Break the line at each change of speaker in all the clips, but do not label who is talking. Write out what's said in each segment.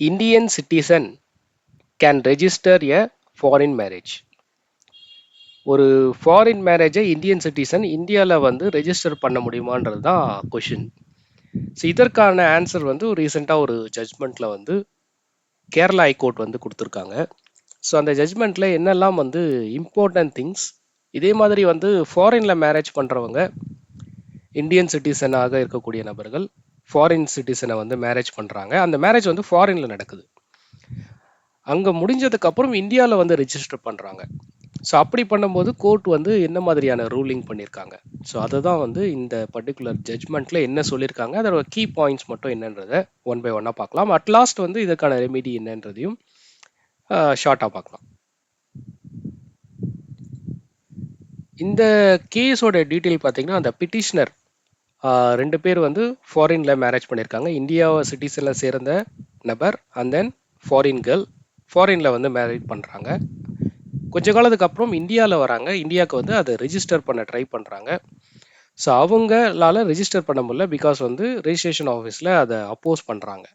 Indian citizen can register a foreign marriage. ஒரு foreign மேரேஜை Indian citizen இந்தியாவில் வந்து ரெஜிஸ்டர் பண்ண முடியுமான்றது தான் கொஷின் ஸோ இதற்கான ஆன்சர் வந்து ரீசெண்டாக ஒரு ஜட்ஜ்மெண்ட்டில் வந்து கேரளா ஹைகோர்ட் வந்து கொடுத்துருக்காங்க. ஸோ அந்த ஜட்ஜ்மெண்ட்டில் என்னெல்லாம் வந்து இம்பார்ட்டன்ட் திங்ஸ் இதே மாதிரி வந்து ஃபாரினில் மேரேஜ் பண்ணுறவங்க இந்தியன் சிட்டிசனாக இருக்கக்கூடிய நபர்கள் ஃபாரின் சிட்டிசனை வந்து மேரேஜ் பண்ணுறாங்க அந்த மேரேஜ் வந்து ஃபாரினில் நடக்குது. அங்கே முடிஞ்சதுக்கப்புறம் இந்தியாவில் வந்து ரிஜிஸ்டர் பண்ணுறாங்க ஸோ அப்படி பண்ணும்போது கோர்ட் வந்து என்ன மாதிரியான ரூலிங் பண்ணியிருக்காங்க ஸோ அதை தான் வந்து இந்த பர்டிகுலர் ஜட்ஜ்மெண்ட்டில் என்ன சொல்லியிருக்காங்க அதோட கீ பாயிண்ட்ஸ் மட்டும் என்னன்றதை ஒன் பை ஒன்னாக பார்க்கலாம். அட் லாஸ்ட் வந்து இதுக்கான ரெமிடி என்னன்றதையும் ஷார்ட்டாக பார்க்கலாம். இந்த கேஸோட டீட்டெயில் பார்த்தீங்கன்னா அந்த பிட்டிஷனர் ரெண்டு பேர் வந்து ஃபாரினில் மேரேஜ் பண்ணியிருக்காங்க. இந்தியா சிட்டிஸில் சேர்ந்த நபர் அண்ட் தென் ஃபாரின் கேர்ள் ஃபாரினில் வந்து மேரேஜ் பண்ணுறாங்க கொஞ்ச காலத்துக்கு அப்புறம் இந்தியாவில் வராங்க. இந்தியாவுக்கு வந்து அதை ரிஜிஸ்டர் பண்ண ட்ரை பண்ணுறாங்க ஸோ அவங்களால ரிஜிஸ்டர் பண்ண முடியல பிகாஸ் வந்து ரிஜிஸ்ட்ரேஷன் ஆஃபீஸில் அதை அப்போஸ் பண்ணுறாங்க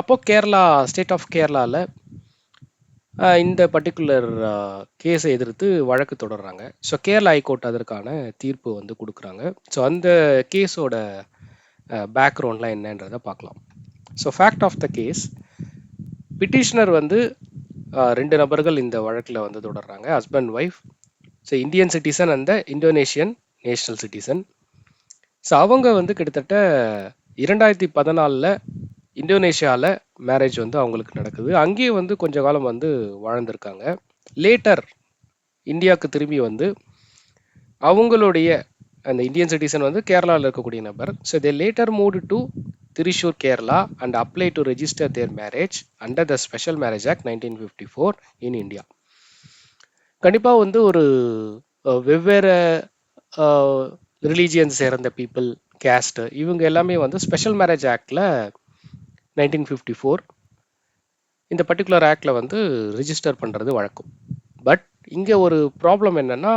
அப்போது கேரளா ஸ்டேட் ஆஃப் கேரளாவில் இந்த பர்டிகுலர் கேஸை எதிர்த்து வழக்கு தொடர்றாங்க. ஸோ கேரளா ஹைகோர்ட் அதற்கான தீர்ப்பு வந்து கொடுக்குறாங்க. ஸோ அந்த கேஸோட பேக்ரவுண்ட்லாம் என்னன்றதை பார்க்கலாம். So fact of the case petitioner வந்து ரெண்டு நபர்கள் இந்த வழக்கில் வந்து தொடர்றாங்க. Husband wife so Indian citizen அந்த இந்தோனேஷியன் நேஷனல் சிட்டிசன் ஸோ அவங்க வந்து கிட்டத்தட்ட இரண்டாயிரத்தி பதினாலில் இந்தோனேஷியாவில் மேரேஜ் வந்து அவங்களுக்கு நடக்குது. அங்கேயே வந்து கொஞ்ச காலம் வந்து வாழ்ந்திருக்காங்க. லேட்டர் இந்தியாவுக்கு திரும்பி வந்து அவங்களுடைய அந்த இந்தியன் சிட்டிசன் வந்து கேரளாவில் இருக்கக்கூடிய நபர். So they later moved to Thrissur Kerala and apply to register their marriage under the special marriage act nineteen fifty four in India கண்டிப்பாக வந்து ஒரு வெவ்வேறு ரிலீஜியன்ஸ் சேர்ந்த பீப்புள் கேஸ்ட்டு இவங்க எல்லாமே வந்து ஸ்பெஷல் மேரேஜ் ஆக்டில் நைன்டீன் ஃபிஃப்டி ஃபோர். இந்த பர்டிகுலர் ஆக்டில் வந்து ரிஜிஸ்டர் பண்ணுறது வழக்கம். பட் இங்கே ஒரு ப்ராப்ளம் என்னென்னா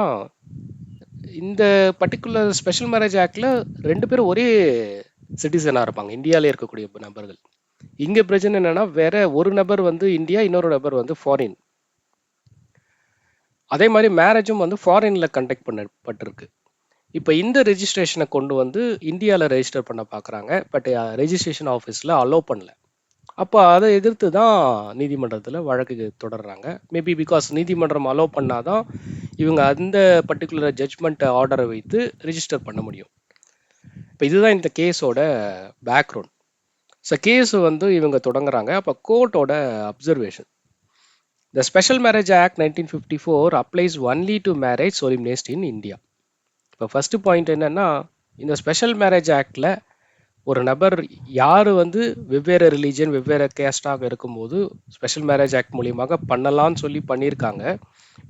இந்த பர்டிகுலர் ஸ்பெஷல் மேரேஜ் ஆக்டில் ரெண்டு பேரும் ஒரே சிட்டிசனாக இருப்பாங்க. இந்தியாவிலே இருக்கக்கூடிய நபர்கள். இங்கே பிரச்சனை என்னென்னா வேற ஒரு நபர் வந்து இந்தியா இன்னொரு நபர் வந்து ஃபாரின் அதே மாதிரி மேரேஜும் வந்து ஃபாரினில் கண்டக்ட் பண்ணப்பட்டிருக்கு. இப்போ இந்த ரெஜிஸ்ட்ரேஷனை கொண்டு வந்து இந்தியாவில் ரெஜிஸ்டர் பண்ண பார்க்குறாங்க பட் ரெஜிஸ்ட்ரேஷன் ஆஃபீஸில் அலோவ் பண்ணல. அப்போ அதை எதிர்த்து தான் நீதிமன்றத்தில் வழக்கு தொடர்றாங்க. மேபி பிகாஸ் நீதிமன்றம் அலோவ் பண்ணாதான் இவங்க அந்த பர்டிகுலர் ஜட்ஜ்மெண்ட் ஆர்டரை வைத்து ரிஜிஸ்டர் பண்ண முடியும். இப்போ இதுதான் இந்த கேஸோட பேக்ரவுண்ட் ஸோ கேஸ் வந்து இவங்க தொடங்குறாங்க. அப்போ கோர்ட்டோட observation the special marriage act nineteen fifty four applies only to marriage solemnised in India இப்போ ஃபஸ்ட்டு பாயிண்ட் என்னென்னா இந்த ஸ்பெஷல் மேரேஜ் ஆக்டில் ஒரு நபர் யார் வந்து வெவ்வேறு ரிலீஜியன் வெவ்வேறு கேஸ்டாக இருக்கும்போது ஸ்பெஷல் மேரேஜ் ஆக்ட் மூலியமாக பண்ணலான்னு சொல்லி பண்ணியிருக்காங்க.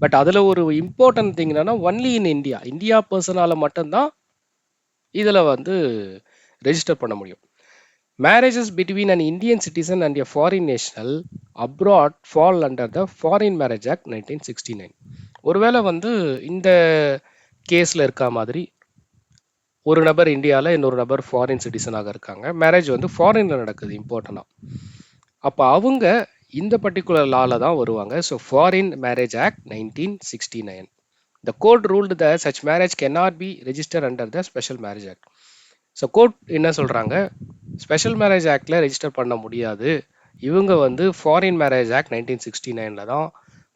பட் அதில் ஒரு இம்பார்ட்டன்ட் திங் என்னன்னா ஒன்லி இன் இந்தியா இந்தியா பர்சனால் மட்டும்தான் இதில் வந்து ரெஜிஸ்டர் பண்ண முடியும். Marriages between an Indian citizen and a foreign national abroad fall under the foreign marriage act nineteen sixty nine ஒருவேளை வந்து இந்த கேஸில் இருக்கா மாதிரி ஒரு நபர் இந்தியாவில் இன்னொரு நபர் ஃபாரின் சிட்டிசனாக இருக்காங்க. மேரேஜ் வந்து ஃபாரினில் நடக்குது இம்பார்ட்டனாக அப்போ அவங்க இந்த பர்டிகுலர் லாவில் தான் வருவாங்க. So foreign marriage act nineteen sixty nine the court ruled the such marriage cannot be register under the special marriage act so court என்ன சொல்கிறாங்க ஸ்பெஷல் மேரேஜ் ஆக்டில் ரெஜிஸ்டர் பண்ண முடியாது. இவங்க வந்து foreign marriage act nineteen sixty நைனில் தான்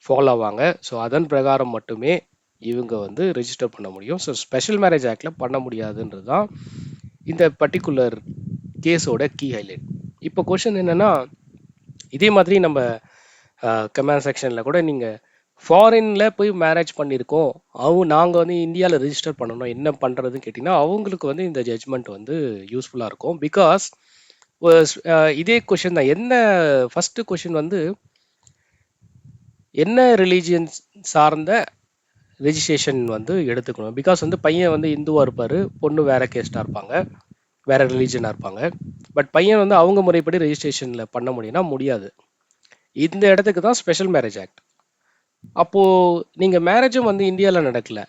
follow ஆவாங்க. ஸோ அதன் பிரகாரம் மட்டுமே இவங்க வந்து ரெஜிஸ்டர் பண்ண முடியும். ஸோ ஸ்பெஷல் மேரேஜ் ஆக்டில் பண்ண முடியாதுன்றது தான் இந்த பர்டிகுலர் கேஸோட கீ ஹைலைட் இப்போ கொஷின் என்னென்னா இதே மாதிரி நம்ம கமெண்ட் செக்ஷனில் கூட நீங்கள் ஃபாரினில் போய் மேரேஜ் பண்ணியிருக்கோம். அவங்க நாங்கள் வந்து இந்தியாவில் ரிஜிஸ்டர் பண்ணணும். என்ன பண்ணுறதுன்னு கேட்டிங்கன்னா அவங்களுக்கு வந்து இந்த ஜட்ஜ்மெண்ட் வந்து யூஸ்ஃபுல்லாக இருக்கும். பிகாஸ் இதே கொஷின் தான். என்ன ஃபஸ்ட்டு கொஷின் வந்து என்ன ரிலீஜியன் சார்ந்த ரெஜிஸ்ட்ரேஷன் வந்து எடுத்துக்கணும். பிகாஸ் வந்து பையன் வந்து இந்துவாக இருப்பார் பொண்ணு வேற கேஸ்டாக இருப்பாங்க வேற ரிலீஜனாக இருப்பாங்க. பட் பையன் வந்து அவங்க முறைப்படி ரெஜிஸ்ட்ரேஷனில் பண்ண முடியும்னா முடியாது. இந்த இடத்துக்கு தான் ஸ்பெஷல் மேரேஜ் ஆக்ட் அப்போது நீங்கள் மேரேஜும் வந்து இந்தியாவில் நடக்கல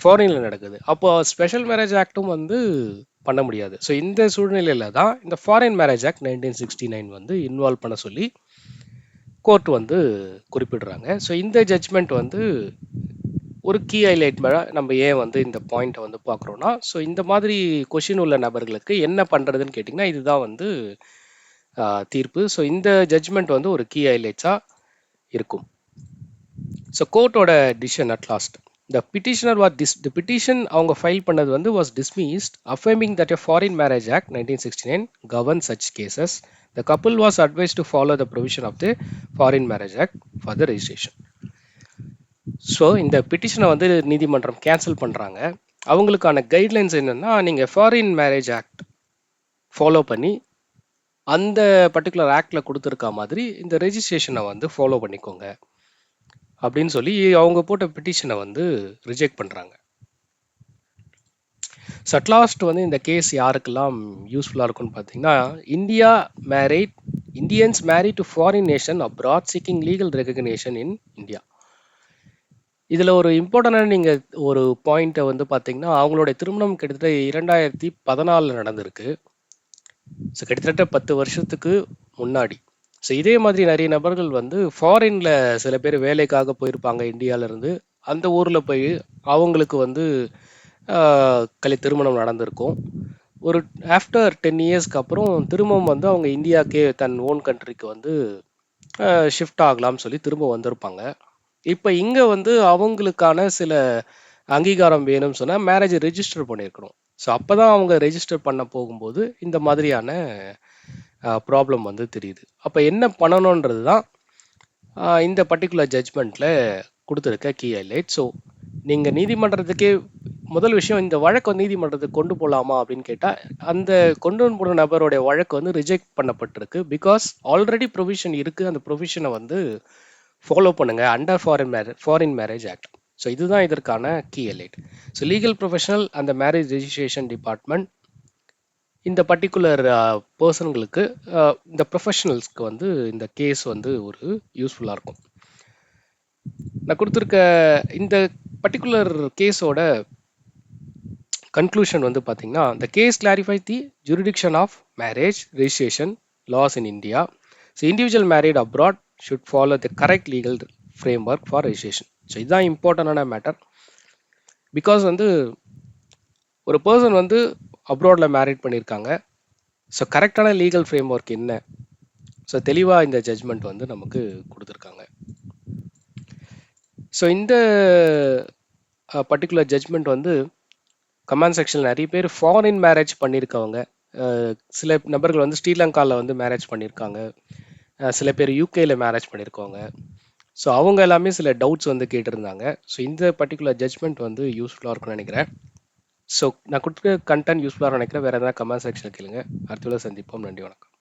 ஃபாரினில் நடக்குது. அப்போ ஸ்பெஷல் மேரேஜ் ஆக்டும் வந்து பண்ண முடியாது. ஸோ இந்த சூழ்நிலையில் தான் இந்த foreign marriage act nineteen sixty nine வந்து இன்வால்வ் பண்ண சொல்லி கோர்ட் வந்து குறிப்பிடுறாங்க. ஸோ இந்த ஜட்ஜ்மெண்ட் வந்து ஒரு கீ ஹைலைட் மேலே நம்ம ஏன் வந்து இந்த பாயிண்ட்டை வந்து பார்க்குறோன்னா ஸோ இந்த மாதிரி கொஷின் உள்ள நபர்களுக்கு என்ன பண்ணுறதுன்னு கேட்டிங்கன்னா இதுதான் வந்து தீர்ப்பு. ஸோ இந்த ஜட்ஜ்மெண்ட் வந்து ஒரு கீ ஹைலைட்ஸாக இருக்கும். So கோர்ட்டோட decision at last the petitioner was dish the petition அவங்க ஃபைல் பண்ணது வந்து was dismissed affirming that a foreign marriage act 1969 governs such cases. The couple was advise to follow the provision of the foreign marriage act for the registration so இந்த பிட்டிஷனை வந்து நீதிமன்றம் cancel பண்ணுறாங்க அவங்களுக்கான guidelines என்னென்னா நீங்கள் ஃபாரின் மேரேஜ் ஆக்ட் ஃபாலோ பண்ணி அந்த பர்டிகுலர் ஆக்டில் கொடுத்துருக்க மாதிரி இந்த ரெஜிஸ்ட்ரேஷனை வந்து ஃபாலோ பண்ணிக்கோங்க. அப்படின்னு சொல்லி அவங்க போட்ட பிட்டிஷனை வந்து ரிஜெக்ட் பண்ணுறாங்க சட்லாஸ்ட் லாஸ்ட் வந்து இந்த கேஸ் யாருக்கெல்லாம் யூஸ்ஃபுல்லாக இருக்கும்னு பார்த்தீங்கன்னா India married Indians married to foreign nation abroad seeking legal recognition in India இதில் ஒரு இம்பார்ட்டண்டான நீங்கள் ஒரு பாயிண்ட்டை வந்து பார்த்தீங்கன்னா அவங்களுடைய திருமணம் கிட்டத்தட்ட இரண்டாயிரத்தி பதினாலில் நடந்திருக்கு. ஸோ கிட்டத்தட்ட பத்து வருஷத்துக்கு முன்னாடி. ஸோ இதே மாதிரி நிறைய நபர்கள் வந்து ஃபாரினில் சில பேர் வேலைக்காக போயிருப்பாங்க இந்தியாவிலேருந்து. அந்த ஊரில் போய் அவங்களுக்கு வந்து கலை திருமணம் நடந்திருக்கும். ஒரு ஆஃப்டர் டென் இயர்ஸ்க்கு அப்புறம் திரும்பவும் வந்து அவங்க இந்தியாக்கே தன் ஓன் கண்ட்ரிக்கு வந்து ஷிஃப்ட் ஆகலாம்னு சொல்லி திரும்ப வந்திருப்பாங்க. இப்போ இங்கே வந்து அவங்களுக்கான சில அங்கீகாரம் வேணும்னு சொன்னால் மேரேஜ் ரெஜிஸ்டர் பண்ணியிருக்கணும் ஸோ அப்போ தான் அவங்க ரெஜிஸ்டர் பண்ண போகும்போது இந்த மாதிரியான ப்ராப்ளம் வந்து தெரியுது. அப்போ என்ன பண்ணணுன்றது தான் இந்த பர்டிகுலர் ஜட்ஜ்மெண்ட்டில் கொடுத்துருக்க கீ ஹைலைட் ஸோ நீங்கள் நீதிமன்றத்துக்கே முதல் விஷயம் இந்த வழக்கு நீதிமன்றத்துக்கு கொண்டு போகலாமா அப்படின்னு கேட்டால் அந்த கொண்டு போன நபருடைய வழக்கு வந்து ரிஜெக்ட் பண்ணப்பட்டிருக்கு. பிகாஸ் ஆல்ரெடி ப்ரொவிஷன் இருக்குது அந்த ப்ரொவிஷனை வந்து ஃபாலோ பண்ணுங்க. Under foreign marriage foreign marriage act so இதுதான் இதற்கான key elite so legal professional அந்த மேரேஜ் ரெஜிஸ்ட்ரேஷன் டிபார்ட்மெண்ட் இந்த பர்டிகுலர் பர்சன்களுக்கு uh, uh, இந்த ப்ரொஃபஷனல்ஸ்க்கு வந்து இந்த கேஸ் வந்து ஒரு யூஸ்ஃபுல்லாக இருக்கும். நான் கொடுத்துருக்க இந்த பர்டிகுலர் கேஸோட கன்க்ளூஷன் வந்து பார்த்தீங்கன்னா the case clarify the jurisdiction of marriage registration laws in India so individual married abroad should follow the correct legal framework for registration so இதுதான் இம்பார்ட்டண்டான மேட்டர் பிகாஸ் வந்து ஒரு பர்சன் வந்து அப்ராடில் மேரிட் பண்ணியிருக்காங்க ஸோ கரெக்டான லீகல் ஃப்ரேம் ஒர்க் என்ன? So தெளிவாக இந்த ஜட்ஜ்மெண்ட் வந்து நமக்கு கொடுத்துருக்காங்க. ஸோ இந்த பர்டிகுலர் ஜட்ஜ்மெண்ட் வந்து கமெண்ட் செக்ஷனில் நிறைய பேர் ஃபாரின் மேரேஜ் பண்ணியிருக்கவங்க சில நபர்கள் வந்து ஸ்ரீலங்காவில் வந்து மேரேஜ் பண்ணியிருக்காங்க சில பேர் யூகேல மேரேஜ் பண்ணியிருக்கோங்க ஸோ அவங்க எல்லாமே சில டவுட்ஸ் வந்து கேட்டிருந்தாங்க. ஸோ இந்த பர்டிகுலர் ஜட்மெண்ட் வந்து யூஸ்ஃபுல்லாக இருக்கும்னு நினைக்கிறேன். ஸோ நான் கொடுத்துருக்க கண்டென்ட் யூஸ்ஃபுல்லாக நினைக்கிறேன். வேறு எதனா கமெண்ட் செக்ஷனில் கேளுங்க. அடுத்த சந்திப்போம். நன்றி வணக்கம்.